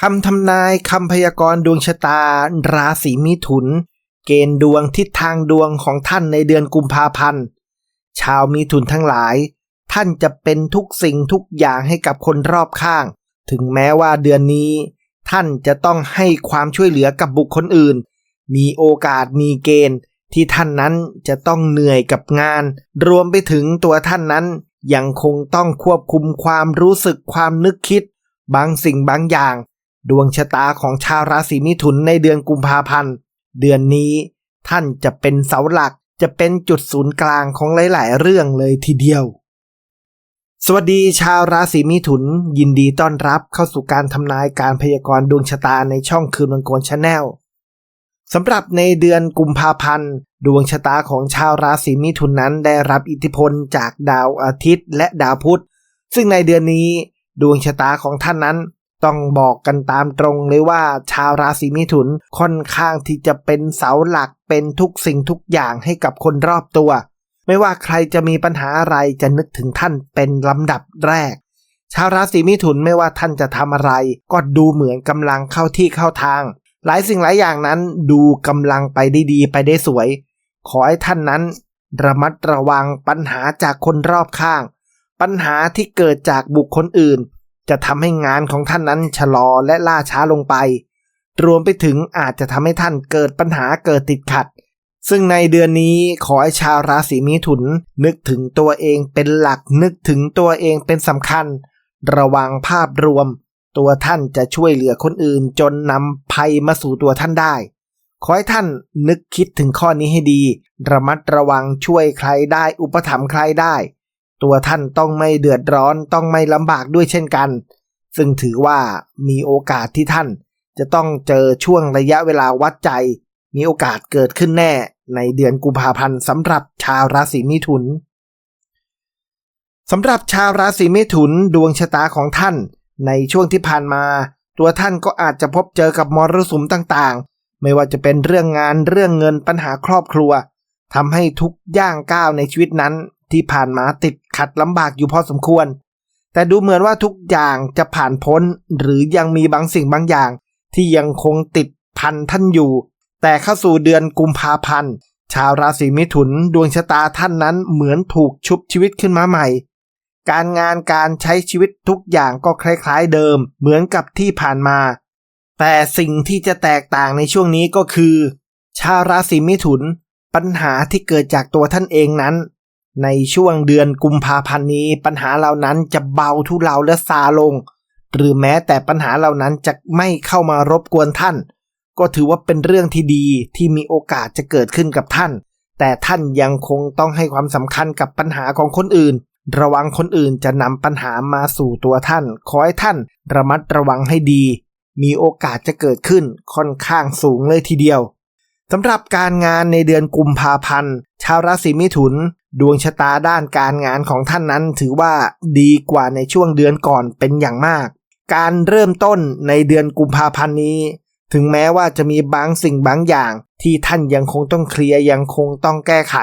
คำทำนายคำพยากรณ์ดวงชะตา ราศีมิถุน เกณฑ์ดวงทิศทางดวงของท่านในเดือนกุมภาพันธ์ ชาวมิถุนทั้งหลาย ท่านจะเป็นทุกสิ่งทุกอย่างให้กับคนรอบข้าง ถึงแม้ว่าเดือนนี้ ท่านจะต้องให้ความช่วยเหลือกับบุคคลอื่น มีโอกาสมีเกณฑ์ ที่ท่านนั้นจะต้องเหนื่อยกับงาน รวมไปถึงตัวท่านนั้นยังคงต้องควบคุมความรู้สึกความนึกคิด บางสิ่งบางอย่าง ดวงชะตาของชาวราศีมิถุนในเดือนกุมภาพันธ์ เดือนนี้ท่านจะเป็นเสาหลักจะเป็นจุดศูนย์กลางของหลาย ๆ เรื่องเลยทีเดียว สวัสดีชาวราศีมิถุน ยินดีต้อนรับเข้าสู่การทำนายการพยากรณ์ดวงชะตาในช่องคืนวันโกนชาแนลสำหรับในเดือนกุมภาพันธ์ ดวงชะตาของชาวราศีมิถุนนั้นได้รับอิทธิพลจากดาวอาทิตย์และดาวพุธ ซึ่งในเดือนนี้ ดวงชะตาของท่านนั้น ต้องบอกกันตามตรงเลยว่าชาวราศีมิถุนค่อนข้างที่จะเป็นเสาหลักเป็นทุกสิ่งทุกอย่างให้กับคนรอบตัว ไม่ว่าใครจะมีปัญหาอะไรจะนึกถึงท่านเป็นลำดับแรก ชาวราศีมิถุนไม่ว่าท่านจะทำอะไร ก็ดูเหมือนกำลังเข้าที่เข้าทาง หลายสิ่งหลายอย่างนั้นดูกำลังไปได้ดีไปได้สวย ขอให้ท่านนั้น ระมัดระวังปัญหาจากคนรอบข้าง ปัญหาที่เกิดจากบุคคลอื่น จะทำให้งานของท่านนั้นชะลอและล่าช้าลงไป รวมไปถึงอาจจะทำให้ท่านเกิดปัญหาเกิดติดขัด ซึ่งในเดือนนี้ขอให้ชาวราศีมิถุน นึกถึงตัวเองเป็นหลักนึกถึงตัวเองเป็นสำคัญ ระวังภาพรวม ตัวท่านจะช่วยเหลือคนอื่นจนนำภัยมาสู่ตัวท่านได้ ขอให้ท่านนึกคิดถึงข้อนี้ให้ดี ระมัดระวังช่วยใครได้อุปถัมภ์ใครได้ ตัวท่านต้องไม่เดือดร้อนต้องไม่ลำบากด้วยเช่นกัน ซึ่งถือว่ามีโอกาสที่ท่าน จะต้องเจอช่วงระยะเวลาวัดใจ มีโอกาสเกิดขึ้นแน่ในเดือนกุมภาพันธ์สำหรับชาวราศีมิถุนสำหรับชาวราศีมิถุนดวงชะตาของท่าน ในช่วงที่ผ่านมา ตัวท่านก็อาจจะพบเจอกับมรสุมต่างๆ ไม่ว่าจะเป็นเรื่องงานเรื่องเงินปัญหาครอบครัวทำให้ทุกย่างก้าวในชีวิตนั้นที่ผ่านมาติด ขัดลำบากอยู่พอสมควร แต่ดูเหมือนว่าทุกอย่างจะผ่านพ้น หรือยังมีบางสิ่งบางอย่าง ที่ยังคงติดพันท่านอยู่ แต่เข้าสู่เดือนกุมภาพันธ์ชาวราศีมิถุนดวงชะตาท่านนั้นเหมือนถูกชุบชีวิตขึ้นมาใหม่ การงานการใช้ชีวิตทุกอย่างก็คล้ายๆเดิม เหมือนกับที่ผ่านมา แต่สิ่งที่จะแตกต่างในช่วงนี้ก็คือ ชาวราศีมิถุน ปัญหาที่เกิดจากตัวท่านเองนั้น ในช่วงเดือนกุมภาพันธ์นี้ ปัญหาเหล่านั้นจะเบาทุเลาและซาลง หรือแม้แต่ปัญหาเหล่านั้นจะไม่เข้ามารบกวนท่าน ก็ถือว่าเป็นเรื่องที่ดีที่มีโอกาสจะเกิดขึ้นกับท่าน แต่ท่านยังคงต้องให้ความสำคัญกับปัญหาของคนอื่น ระวังคนอื่นจะนำปัญหามาสู่ตัวท่าน ขอให้ท่านระมัดระวังให้ดี มีโอกาสจะเกิดขึ้นค่อนข้างสูงเลยทีเดียวสำหรับการงานในเดือนกุมภาพันธ์ ชาวราศีมิถุน ดวงชะตาด้านการงานของท่านนั้นถือว่าดีกว่าในช่วงเดือนก่อนเป็นอย่างมาก การเริ่มต้นในเดือนกุมภาพันธ์นี้ ถึงแม้ว่าจะมีบางสิ่งบางอย่าง ที่ท่านยังคงต้องเคลียร์ยังคงต้องแก้ไข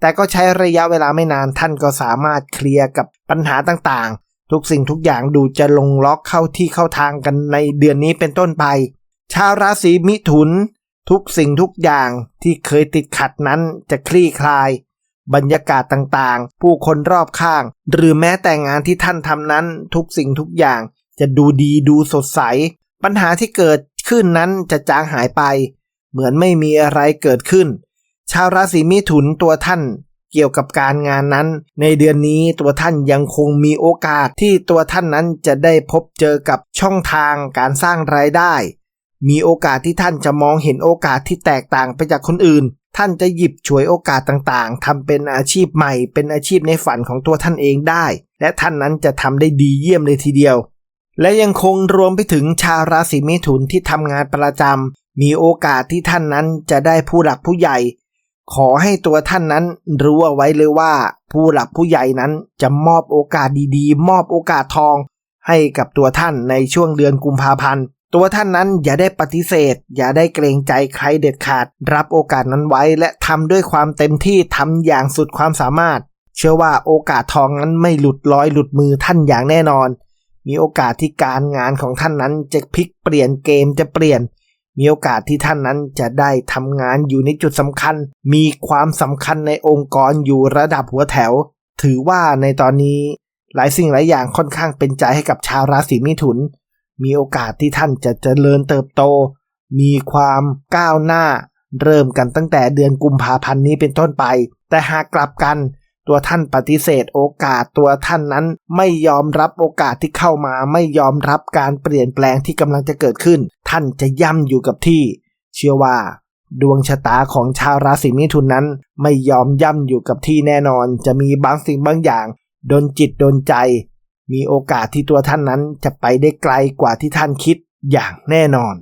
แต่ก็ใช้ระยะเวลาไม่นานท่านก็สามารถเคลียร์กับปัญหาต่างๆ ทุกสิ่งทุกอย่างดูจะลงล็อกเข้าที่เข้าทางกันในเดือนนี้เป็นต้นไป ชาวราศีมิถุน ทุกสิ่งทุกอย่างที่เคยติดขัดนั้นจะคลี่คลาย บรรยากาศต่างๆ ผู้คนรอบข้าง หรือแม้แต่งานที่ท่านทำนั้นทุกสิ่งทุกอย่าง จะดูดีดูสดใส ปัญหาที่เกิดขึ้นนั้นจะจางหายไป เหมือนไม่มีอะไรเกิดขึ้น ชาวราศีมิถุนตัวท่านเกี่ยวกับการงานนั้น ในเดือนนี้ตัวท่านยังคงมีโอกาสที่ตัวท่านนั้นจะได้พบเจอกับช่องทางการสร้างรายได้ มีโอกาสที่ท่านจะมองเห็นโอกาสที่แตกต่างไปจากคนอื่น ท่านจะหยิบฉวยโอกาสต่างๆทำเป็นอาชีพใหม่ เป็นอาชีพในฝันของตัวท่านเองได้ และท่านนั้นจะทำได้ดีเยี่ยมเลยทีเดียว และยังคงรวมไปถึงชาวราศีมิถุนที่ทำงานประจำมีโอกาสที่ท่านนั้นจะได้ผู้หลักผู้ใหญ่ ขอให้ตัวท่านนั้นรู้เอาไว้เลยว่า ผู้หลักผู้ใหญ่นั้นจะมอบโอกาสดีๆ มอบโอกาสทอง ให้กับตัวท่านในช่วงเดือนกุมภาพันธ์ ตัวท่านนั้นอย่าได้ปฏิเสธ อย่าได้เกรงใจใครเด็ดขาด รับโอกาสนั้นไว้และทำด้วยความเต็มที่ทำอย่างสุดความสามารถ เชื่อว่าโอกาสทองนั้นไม่หลุดลอยหลุดมือท่านอย่างแน่นอน มีโอกาสที่การงานของท่านนั้นจะพลิกเปลี่ยนเกมจะเปลี่ยน มีโอกาสที่ท่านนั้นจะได้ทำงานอยู่ในจุดสำคัญ มีความสำคัญในองค์กรอยู่ระดับหัวแถว ถือว่าในตอนนี้หลายสิ่งหลายอย่างค่อนข้างเป็นใจให้กับชาวราศีมิถุน มีโอกาสที่ท่านจะเจริญเติบโต มีความก้าวหน้า เริ่มกันตั้งแต่เดือนกุมภาพันธ์นี้เป็นต้นไป แต่หากกลับกัน ตัวท่านปฏิเสธโอกาสตัวท่านนั้นไม่ยอมรับโอกาสที่เข้ามาไม่ยอมรับการเปลี่ยนแปลงที่กำลังจะเกิดขึ้น ท่านจะย่ำอยู่กับที่ เชื่อว่าดวงชะตาของชาวราศีมิถุนนั้น ไม่ยอมย่ำอยู่กับที่แน่นอน จะมีบางสิ่งบางอย่าง โดนจิตโดนใจ มีโอกาสที่ตัวท่านนั้นจะไปได้ไกลกว่าที่ท่านคิดอย่างแน่นอน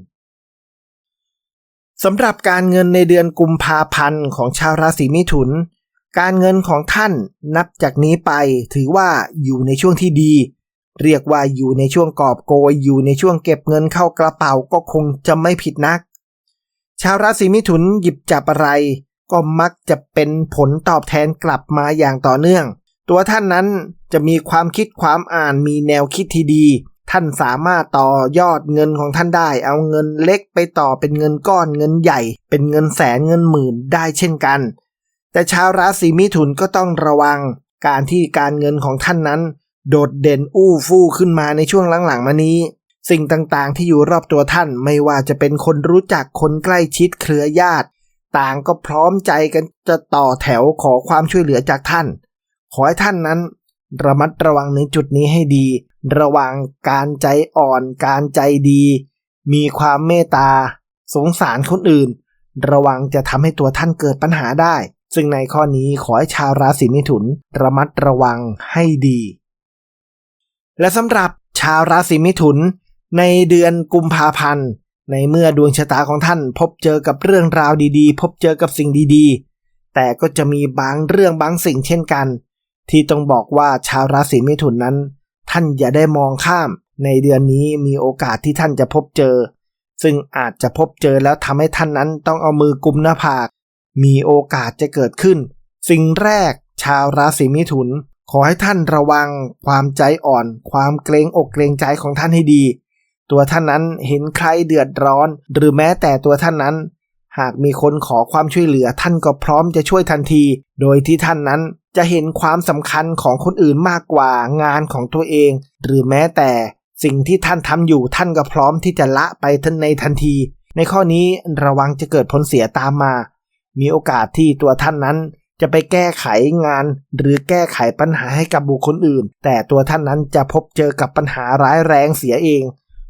สำหรับการเงินในเดือนกุมภาพันธ์ของชาวราศีมิถุน การเงินของท่านนับจากนี้ไปถือว่าอยู่ในช่วงที่ดี เรียกว่าอยู่ในช่วงกอบโกยอยู่ในช่วงเก็บเงินเข้ากระเป๋าก็คงจะไม่ผิดนัก ชาวราศีมิถุนหยิบจับอะไร ก็มักจะเป็นผลตอบแทนกลับมาอย่างต่อเนื่อง ตัวท่านนั้นจะมีความคิดความอ่านมีแนวคิดที่ดี ท่านสามารถต่อยอดเงินของท่านได้ เอาเงินเล็กไปต่อเป็นเงินก้อนเงินใหญ่ เป็นเงินแสนเงินหมื่นได้เช่นกัน แต่ชาวราศีมิถุนก็ต้องระวัง การที่การเงินของท่านนั้น โดดเด่นอู้ฟู่ขึ้นมาในช่วงหลังๆมานี้สิ่งต่างๆ ที่อยู่รอบตัวท่านไม่ว่าจะเป็นคนรู้จักคนใกล้ชิดเครือญาติ ต่างก็พร้อมใจกันจะต่อแถวขอความช่วยเหลือจากท่าน ขอให้ท่านนั้น ระมัดระวังในจุดนี้ให้ดี ระวังการใจอ่อน การใจดี มีความเมตตา สงสารคนอื่น ระวังจะทำให้ตัวท่านเกิดปัญหาได้ ซึ่งในข้อนี้ขอให้ชาวราศีมิถุน ระมัดระวังให้ดี และสำหรับชาวราศีมิถุน ในเดือนกุมภาพันธ์ในเมื่อดวงชะตาของท่านพบเจอกับเรื่องราวดีๆ พบเจอกับสิ่งดีๆ แต่ก็จะมีบางเรื่องบางสิ่งเช่นกัน ที่ต้องบอกว่าชาวราศีมิถุนนั้น ท่านอย่าได้มองข้าม ในเดือนนี้มีโอกาสที่ท่านจะพบเจอ ซึ่งอาจจะพบเจอแล้วทำให้ท่านนั้นต้องเอามือกุมหน้าผาก มีโอกาสจะเกิดขึ้น สิ่งแรกชาวราศีมิถุน ขอให้ท่านระวังความใจอ่อน ความเกรงอกเกรงใจของท่านให้ดี ตัวท่านนั้นเห็นใครเดือดร้อน หรือแม้แต่ตัวท่านนั้นหากมีคนขอความช่วยเหลือท่านก็พร้อมจะช่วยทันที โดยที่ท่านนั้น จะเห็นความสำคัญของคนอื่นมากกว่างานของตัวเอง หรือแม้แต่สิ่งที่ท่านทำอยู่ท่านก็พร้อมที่จะละไปทันในทันที ในข้อนี้ระวังจะเกิดผลเสียตามมา มีโอกาสที่ตัวท่านนั้นจะไปแก้ไขงาน หรือแก้ไขปัญหาให้กับบุคคลอื่น แต่ตัวท่านนั้นจะพบเจอกับปัญหาร้ายแรงเสียเอง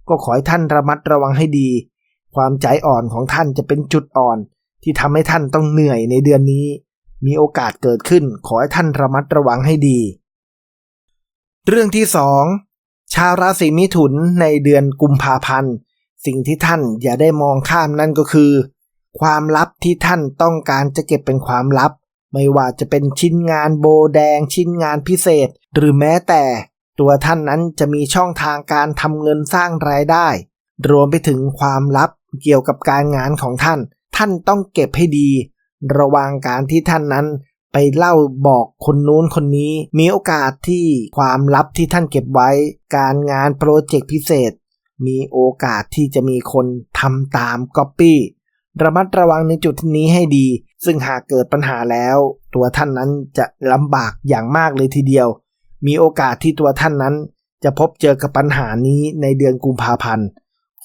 ก็ขอให้ท่านระมัดระวังให้ดี ความใจอ่อนของท่านจะเป็นจุดอ่อน ที่ทำให้ท่านต้องเหนื่อยในเดือนนี้ มีโอกาสเกิดขึ้นขอให้ท่านระมัดระวังให้ดี เรื่องที่สองชาวราศีมิถุนในเดือนกุมภาพันธ์ สิ่งที่ท่านอย่าได้มองข้ามนั่นก็คือ ความลับที่ท่านต้องการจะเก็บเป็นความลับ ไม่ว่าจะเป็นชิ้นงานโบแดง ชิ้นงานพิเศษ หรือแม้แต่ตัวท่านนั้นจะมีช่องทางการทำเงินสร้างรายได้ รวมไปถึงความลับเกี่ยวกับการงานของท่าน ท่านต้องเก็บให้ดี ระวังการที่ท่านนั้นไปเล่าบอกคนนู้นคนนี้ มีโอกาสที่ความลับที่ท่านเก็บไว้ การงานโปรเจกต์พิเศษ มีโอกาสที่จะมีคนทำตามก๊อปปี้ระมัดระวังในจุดนี้ให้ดี ซึ่งหากเกิดปัญหาแล้ว ตัวท่านนั้นจะลำบากอย่างมากเลยทีเดียว มีโอกาสที่ตัวท่านนั้น จะพบเจอกับปัญหานี้ในเดือนกุมภาพันธ์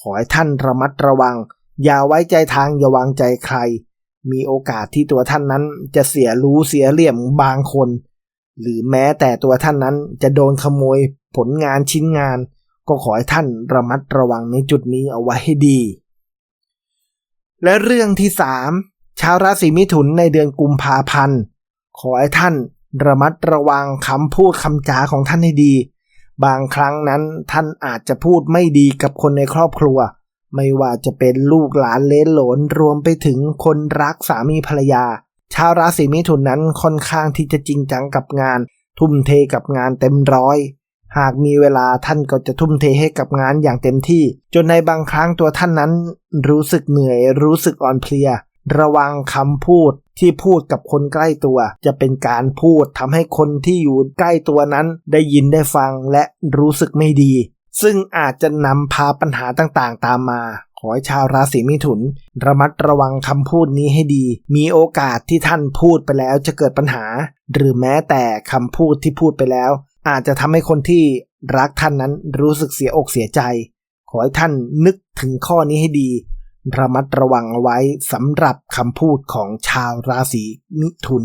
ขอให้ท่านระมัดระวัง อย่าไว้ใจทางอย่าวางใจใคร มีโอกาสที่ตัวท่านนั้นจะเสียรู้เสียเหลี่ยมบางคน หรือแม้แต่ตัวท่านนั้นจะโดนขโมยผลงานชิ้นงาน ก็ขอให้ท่านระมัดระวังในจุดนี้เอาไว้ให้ดี และเรื่องที่สามชาวราศีมิถุนในเดือนกุมภาพันธ์ขอให้ท่านระมัดระวังคำพูดคำจาของท่านให้ดี บางครั้งนั้นท่านอาจจะพูดไม่ดีกับคนในครอบครัว ไม่ว่าจะเป็นลูกหลานเลนหลนรวมไปถึงคนรักสามีภรรยา ชาวราศีมิถุนนั้นค่อนข้างที่จะจริงจังกับงาน ทุ่มเทกับงานเต็มร้อย หากมีเวลาท่านก็จะทุ่มเทให้กับงานอย่างเต็มที่ จนในบางครั้งตัวท่านนั้น รู้สึกเหนื่อยรู้สึกอ่อนเพลีย ระวังคำพูดที่พูดกับคนใกล้ตัว จะเป็นการพูดทำให้คนที่อยู่ใกล้ตัวนั้น ได้ยินได้ฟังและรู้สึกไม่ดี ซึ่งอาจจะนำพาปัญหาต่างๆ ตามมา ขอให้ชาวราศีมิถุน ระมัดระวังคำพูดนี้ให้ดี มีโอกาสที่ท่านพูดไปแล้วจะเกิดปัญหา หรือแม้แต่คำพูดที่พูดไปแล้ว อาจจะทำให้คนที่รักท่านนั้นรู้สึกเสียอกเสียใจ ขอให้ท่านนึกถึงข้อนี้ให้ดี ระมัดระวังเอาไว้สำหรับคำพูดของชาวราศีมิถุน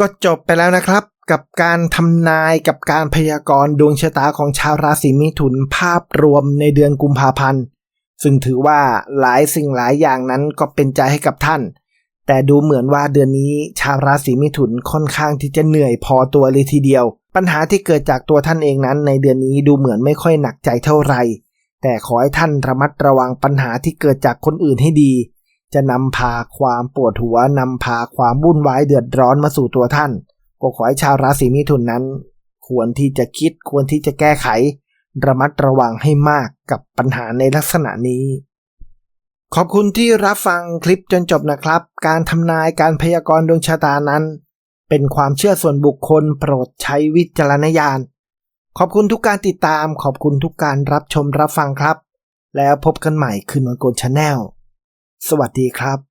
ก็จบไปแล้วนะครับ กับการทำนายกับการพยากรณ์ดวงชะตาของชาวราศีมิถุนภาพรวมในเดือนกุมภาพันธ์ ซึ่งถือว่าหลายสิ่งหลายอย่างนั้นก็เป็นใจให้กับท่าน แต่ดูเหมือนว่าเดือนนี้ชาวราศีมิถุนค่อนข้างที่จะเหนื่อยพอตัวเลยทีเดียว ปัญหาที่เกิดจากตัวท่านเองนั้น ในเดือนนี้ดูเหมือนไม่ค่อยหนักใจเท่าไหร่แต่ขอให้ท่านระมัดระวังปัญหาที่เกิดจากคนอื่นให้ดี จะนำพาความปวดหัวนำพาความวุ่นวายเดือดร้อนมาสู่ตัวท่าน ก็ขอให้ชาวราศีมิถุนนั้น ควรที่จะคิดควรที่จะแก้ไข ระมัดระวังให้มากกับปัญหาในลักษณะนี้ ขอบคุณที่รับฟังคลิปจนจบนะครับ การทำนายการพยากรณ์ดวงชะตานั้น เป็นความเชื่อส่วนบุคคลโปรดใช้วิจารณญาณ ขอบคุณทุกการติดตาม ขอบคุณทุกการรับชมรับฟังครับ แล้วพบกันใหม่คืนวันโกนชาแนล สวัสดีครับ